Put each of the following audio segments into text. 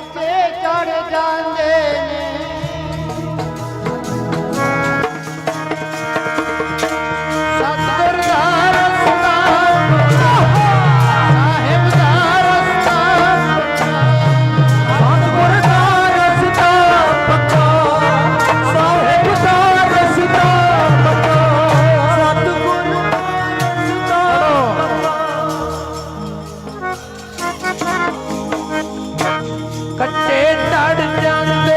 ਬੱਚੇ ਚੜ ਜਾਂਦੇ கட்டே தாடுச்சான்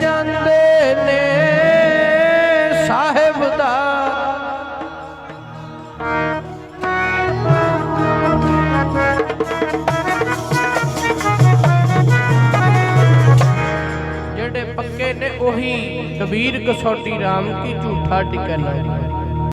ਜਾਂਦੇ ਨੇ ਸਾਹਿਬ ਦਾ। ਜਿਹੜੇ ਪੱਕੇ ਨੇ ਉਹੀ ਕਬੀਰ ਕਸੌਟੀ ਰਾਮ ਕੀ ਝੂਠਾ ਟਿਕਣਾ